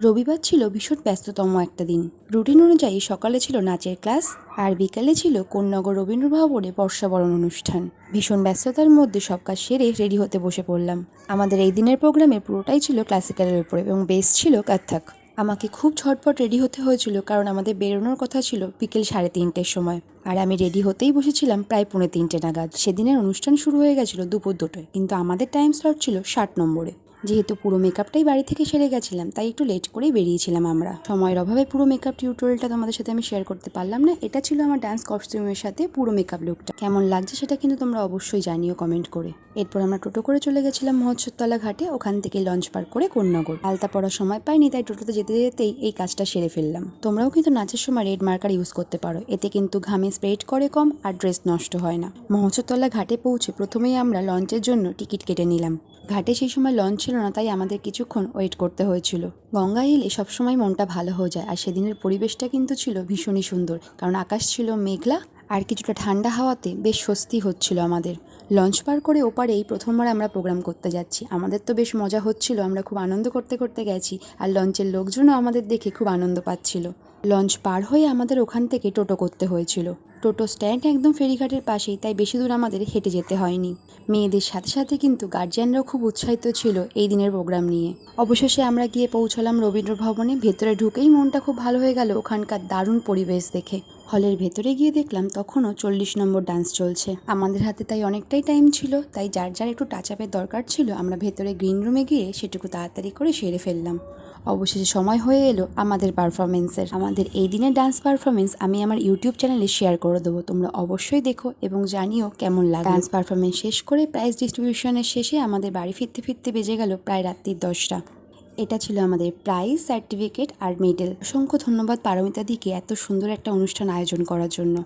রবিবার ছিল ভীষণ ব্যস্ততম একটা দিন। রুটিন অনুযায়ী সকালে ছিল নাচের ক্লাস আর বিকালে ছিল কোন্নগর রবীন্দ্র ভবনে বর্ষাবরণ অনুষ্ঠান। ভীষণ ব্যস্ততার মধ্যে সব কাজ সেরে রেডি হতে বসে পড়লাম। আমাদের এই দিনের প্রোগ্রামে পুরোটাই ছিল ক্লাসিক্যালের উপরে এবং বেস ছিল কত্থক। আমাকে খুব ঝটপট রেডি হতে হয়েছিল কারণ আমাদের বেরোনোর কথা ছিল বিকেল সাড়ে তিনটের সময়। আর আমি রেডি হতেই বসেছিলাম প্রায় পৌনে তিনটে নাগাদ। সেদিনের অনুষ্ঠান শুরু হয়ে গেছিল দুপুর দুটোয়, কিন্তু আমাদের টাইম স্লট ছিল ষাট নম্বরে। যেহেতু পুরো মেকআপটাই বাড়ি থেকে সেরে গেছিলাম, তাই একটু লেট করেই বেরিয়েছিলাম আমরা। সময়ের অভাবে পুরো মেকআপ টিউটোরিয়ালটা তোমাদের সাথে আমি শেয়ার করতে পারলাম না। এটা ছিল আমার ডান্স কস্টিউমের সাথে পুরো মেকআপ লুকটা কেমন লাগছে সেটা কিন্তু তোমরা অবশ্যই জানিও কমেন্ট করে। এরপর আমরা টোটো করে চলে গেছিলাম মহোৎসবতলা ঘাটে, ওখান থেকে লঞ্চ পার করে কোন্নগর। আলতা পড়ার সময় পাইনি, তাই টোটোতে যেতে যেতেই এই কাজটা সেরে ফেললাম। তোমরাও কিন্তু নাচের সময় রেড মার্কার ইউজ করতে পারো। এতে কিন্তু ঘামে স্প্রেড করে কম আর ড্রেস নষ্ট হয় না। মহোৎসবতলা ঘাটে পৌঁছে প্রথমেই আমরা লঞ্চের জন্য টিকিট কেটে নিলাম। ঘাটে সেই সময় লঞ্চ ছিল না, তাই আমাদের কিছুক্ষণ ওয়েট করতে হয়েছিল। গঙ্গা এলে সবসময় মনটা ভালো হয়ে যায়, আর সেদিনের পরিবেশটা কিন্তু ছিল ভীষণই সুন্দর। কারণ আকাশ ছিল মেঘলা, আর কিছুটা ঠান্ডা হাওয়াতে বেশ স্বস্তি হচ্ছিল আমাদের। লঞ্চ পার করে ওপারে এই প্রথমবার আমরা প্রোগ্রাম করতে যাচ্ছি। আমাদের তো বেশ মজা হচ্ছিল, আমরা খুব আনন্দ করতে করতে গেছি, আর লঞ্চের লোকজনও আমাদের দেখে খুব আনন্দ পাচ্ছিল। লঞ্চ পার হয়ে আমাদের ওখান থেকে টোটো করতে হয়েছিল। টোটো স্ট্যান্ড একদম ফেরিঘাটের পাশেই, তাই বেশি দূর আমাদের হেঁটে যেতে হয়নি। মেয়েদের সাথে সাথে কিন্তু গার্জিয়ানরাও খুব উৎসাহিত ছিল এই দিনের প্রোগ্রাম নিয়ে। অবশেষে আমরা গিয়ে পৌঁছলাম রবীন্দ্র ভবনে। ভেতরে ঢুকেই মনটা খুব ভালো হয়ে গেল ওখানকার দারুণ পরিবেশ দেখে। হলের ভেতরে গিয়ে দেখলাম তখনও চল্লিশ নম্বর ডান্স চলছে। আমাদের হাতে তাই অনেকটাই টাইম ছিল, তাই যার যার একটু টাচ আপের দরকার ছিল, আমরা ভেতরে গ্রিন রুমে গিয়ে সেটুকু তাড়াতাড়ি করে সেরে ফেললাম। অবশেষে সময় হয়ে এলো আমাদের পারফরমেন্সের আমাদের এই দিনের ডান্স পারফরমেন্স আমি আমার ইউটিউব চ্যানেলে শেয়ার করে দেবো। তোমরা অবশ্যই দেখো এবং জানিও কেমন লাগে। ডান্স পারফরমেন্স শেষ করে প্রাইজ ডিস্ট্রিবিউশনের শেষে আমাদের বাড়ি ফিরতে ফিরতে বেজে গেল প্রায় রাত্রির দশটা। এটা ছিল আমাদের প্রাইজ সার্টিফিকেট আর মেডেল অসংখ্য ধন্যবাদ পারমিতা দিকে এত সুন্দর একটা অনুষ্ঠান আয়োজন করার জন্য।